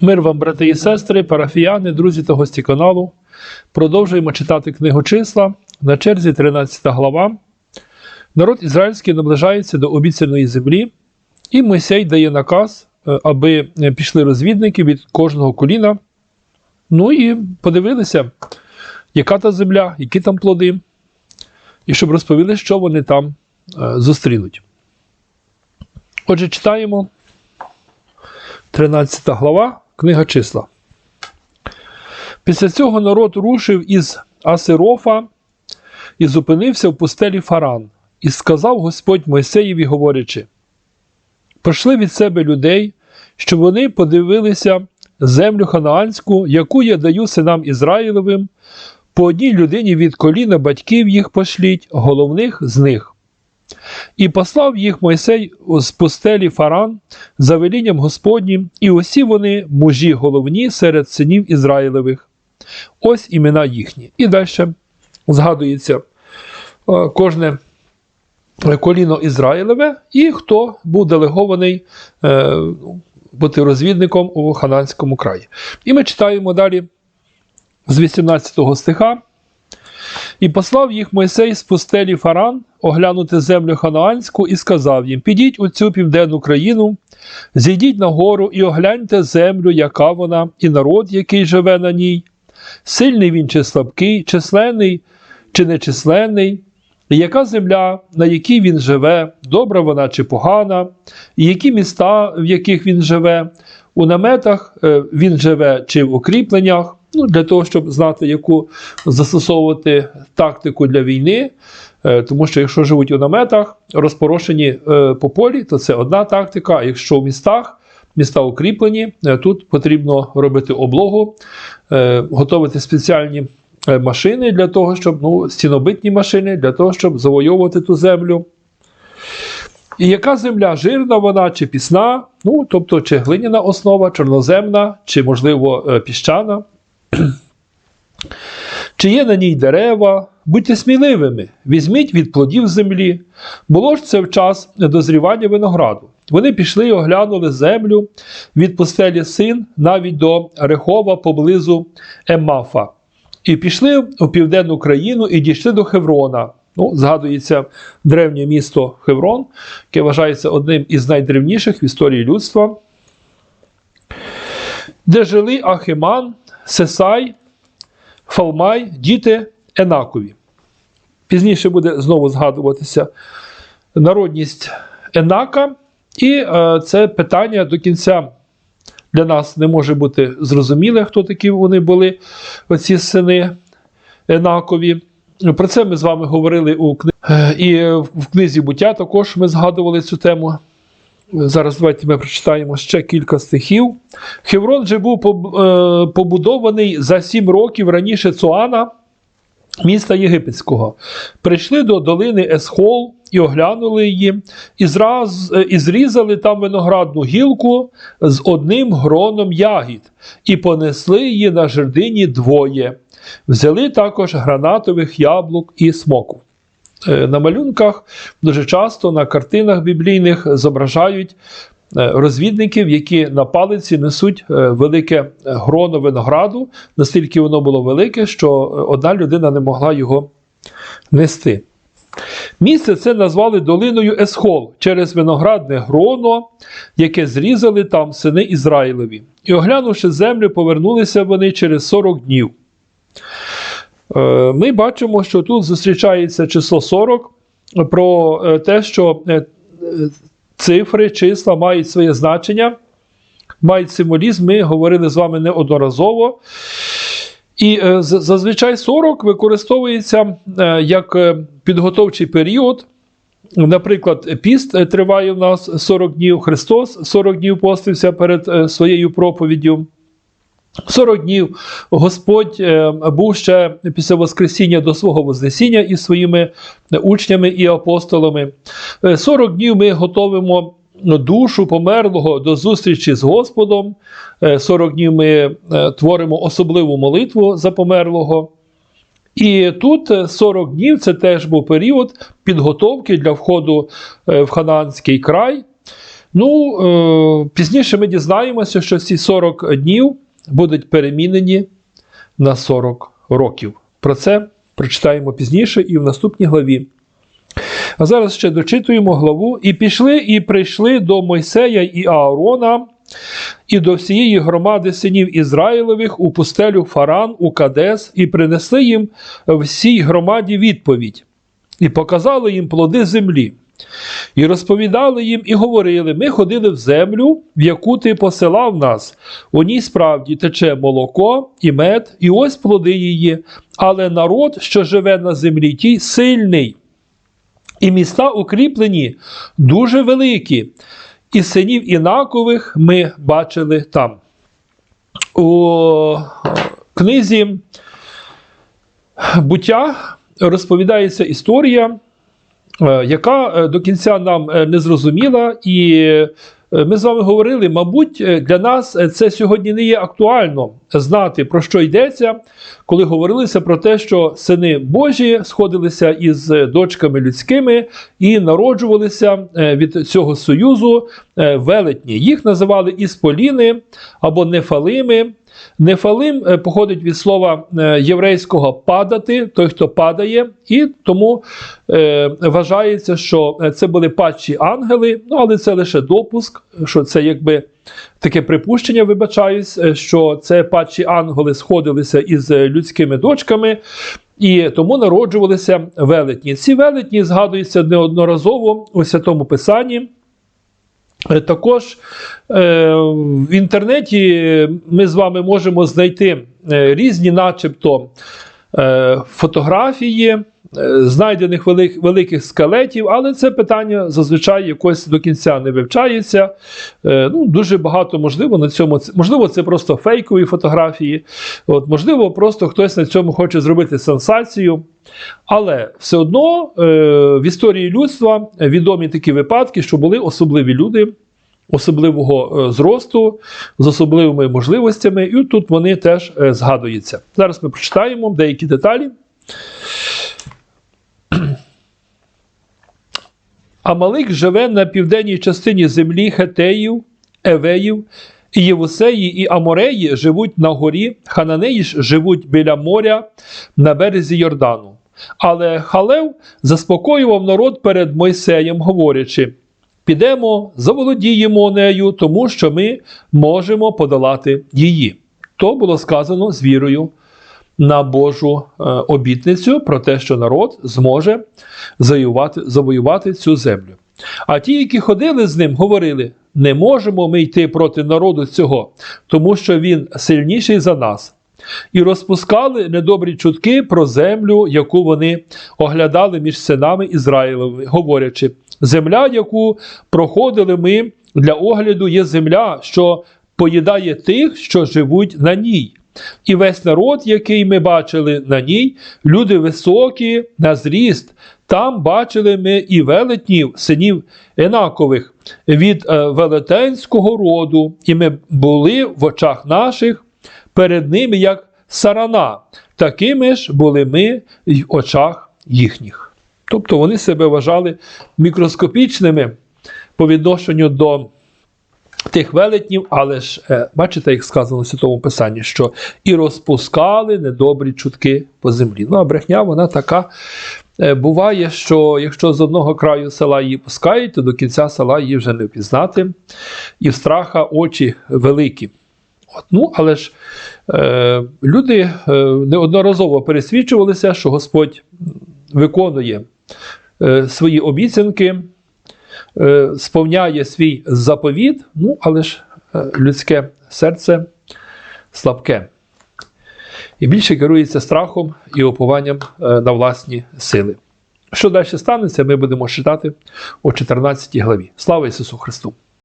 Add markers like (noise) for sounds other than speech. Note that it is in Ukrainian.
Мир вам, брати і сестри, парафіяни, друзі та гості каналу. Продовжуємо читати книгу числа. На черзі 13 глава. Народ ізраїльський наближається до обіцяної землі, і Мойсей дає наказ, е, аби е, пішли розвідники від кожного коліна. Ну і подивилися, яка та земля, які там плоди, і щоб розповіли, що вони там е, зустрінуть. Отже, читаємо 13 глава, книга числа. Після цього народ рушив із Асирофа і зупинився в пустелі Фаран, і сказав Господь Мойсеєві, говорячи: Пошли від себе людей, щоб вони подивилися землю ханаанську, яку я даю синам Ізраїлевим, по одній людині від коліна батьків їх пошліть, головних з них. І послав їх Мойсей з пустелі Фаран за велінням Господнім, і усі вони мужі головні серед синів Ізраїлевих. Ось імена їхні. І далі згадується е, кожне коліно Ізраїлеве і хто був делегований е, бути розвідником у Хананському краї. І ми читаємо далі з 18 стиха. І послав їх Мойсей з пустелі Фаран оглянути землю ханаанську і сказав їм: Підіть у цю південну країну, зійдіть на гору і огляньте землю, яка вона, і народ, який живе на ній. Сильний він чи слабкий, численний чи нечисленний, і яка земля, на якій він живе, добра вона чи погана, і які міста, в яких він живе, у наметах е, він живе чи в укріпленнях, ну, для того, щоб знати, яку застосовувати тактику для війни. Е, Тому що якщо живуть у наметах, розпорошені е, по полі, то це одна тактика. А якщо в містах, міста укріплені, е, тут потрібно робити облогу, готувати спеціальні машини для того, щоб ну, стінобитні машини, для того, щоб завойовувати ту землю. І яка земля жирна вона чи пісна, ну, тобто чи глиняна основа, чорноземна, чи, можливо, піщана. (clears throat) Чи є на ній дерева, будьте сміливими, візьміть від плодів землі. Було ж це в час дозрівання винограду. Вони пішли і оглянули землю від пустелі син навіть до Рехова поблизу Еммафа. І пішли у південну країну і дійшли до Хеврона. Ну, згадується древнє місто Хеврон, яке вважається одним із найдревніших в історії людства, де жили Ахиман, Сесай, Фалмай, діти Енакові. Пізніше буде знову згадуватися народність Енака, і е, це питання до кінця для нас не може бути зрозуміле, хто такі вони були, оці сини Енакові. Про це ми з вами говорили у книзі. І в книзі буття також ми згадували цю тему. Зараз давайте ми прочитаємо ще кілька стихів. Хеврон же був е, побудований за сім років раніше Цуана, міста Єгипетського. Прийшли до долини Есхол і оглянули її, і, зраз, е, і зрізали там виноградну гілку з одним гроном ягід, і понесли її на жердині двоє. Взяли також гранатових яблук і смоку. Е, На малюнках дуже часто на картинах біблійних зображають е, розвідників, які на палиці несуть е, велике гроно винограду, настільки воно було велике, що одна людина не могла його нести. Місце це назвали долиною Есхол через виноградне гроно, яке зрізали там сини Ізраїлеві. І оглянувши землю, повернулися вони через 40 днів. Е, Ми бачимо, що тут зустрічається число 40 про е, те, що е, е, цифри, числа мають своє значення, мають символізм. Ми говорили з вами неодноразово. І е, зазвичай 40 використовується е, як е, підготовчий період. Наприклад, піст е, триває в нас 40 днів, Христос 40 днів постився перед е, своєю проповіддю. 40 днів Господь е, був ще після Воскресіння до свого Вознесіння із своїми учнями і апостолами. Е, 40 днів ми готовимо душу померлого до зустрічі з Господом. Е, 40 днів ми е, творимо особливу молитву за померлого. І тут е, 40 днів це теж був період підготовки для входу е, в Ханаанський край. Ну, е, пізніше ми дізнаємося, що ці 40 днів будуть перемінені на 40 років. Про це прочитаємо пізніше і в наступній главі. А зараз ще дочитуємо главу. І пішли, і прийшли до Мойсея і Аарона, і до всієї громади синів Ізраїлевих у пустелю Фаран, у Кадес, і принесли їм всій громаді відповідь, і показали їм плоди землі. І розповідали їм і говорили: ми ходили в землю, в яку ти посилав нас. У ній справді тече молоко і мед, і ось плоди її. Але народ, що живе на землі, тій сильний. І міста укріплені дуже великі, і синів інакових ми бачили там. У книзі буття розповідається історія, яка е, до кінця нам е, не зрозуміла, і е, ми з вами говорили, мабуть, е, для нас е, це сьогодні не є актуально знати, про що йдеться, коли говорилося про те, що сини Божі сходилися із е, дочками людськими і народжувалися е, від цього союзу е, велетні. Їх називали ісполіни або нефалими. Нефалим е, походить від слова е, єврейського падати, той, хто падає, і тому е, вважається, що е, це були падші ангели, ну але це лише допуск, що це якби таке припущення, вибачаюсь, що це падші ангели сходилися із людськими дочками. І тому народжувалися велетні. Ці велетні згадуються неодноразово у святому писанні. Е, Також е, в інтернеті ми з вами можемо знайти е, різні, начебто, фотографії знайдених велик, великих скелетів, але це питання зазвичай якось до кінця не вивчається. Ну, дуже багато можливо на цьому. Можливо, це просто фейкові фотографії. От, можливо, просто хтось на цьому хоче зробити сенсацію. Але все одно е, в історії людства відомі такі випадки, що були особливі люди особливого е, зросту, з особливими можливостями, і тут вони теж е, згадуються. Зараз ми прочитаємо деякі деталі. Амалик живе на південній частині землі Хетеїв, Евеїв, і Євусеї і Амореї живуть на горі, Хананеї ж живуть біля моря на березі Йордану. Але Халев заспокоював народ перед Мойсеєм, говорячи: підемо, заволодіємо нею, тому що ми можемо подолати її. То було сказано з вірою на Божу е, обітницю про те, що народ зможе завоювати, завоювати цю землю. А ті, які ходили з ним, говорили: не можемо ми йти проти народу цього, тому що він сильніший за нас. І розпускали недобрі чутки про землю, яку вони оглядали між синами Ізраїлевими, говорячи: земля, яку проходили ми для огляду, є земля, що поїдає тих, що живуть на ній. І весь народ, який ми бачили на ній, люди високі на зріст. Там бачили ми і велетнів, синів Енакових від е, велетенського роду, і ми були в очах наших перед ними як сарана. Такими ж були ми в очах їхніх. Тобто вони себе вважали мікроскопічними по відношенню до тих велетнів, але ж е, бачите, як сказано в Святому Писанні, що і розпускали недобрі чутки по землі. Ну, а брехня вона така. Е, Буває, що якщо з одного краю села її пускають, то до кінця села її вже не впізнати, і в страха очі великі. От, ну, але ж е, люди е, неодноразово пересвідчувалися, що Господь виконує е, свої обіцянки, е, сповняє свій заповіт, ну, але ж е, людське серце слабке. І більше керується страхом і опуванням е, на власні сили. Що далі станеться, ми будемо читати у 14 главі. Слава Ісусу Христу!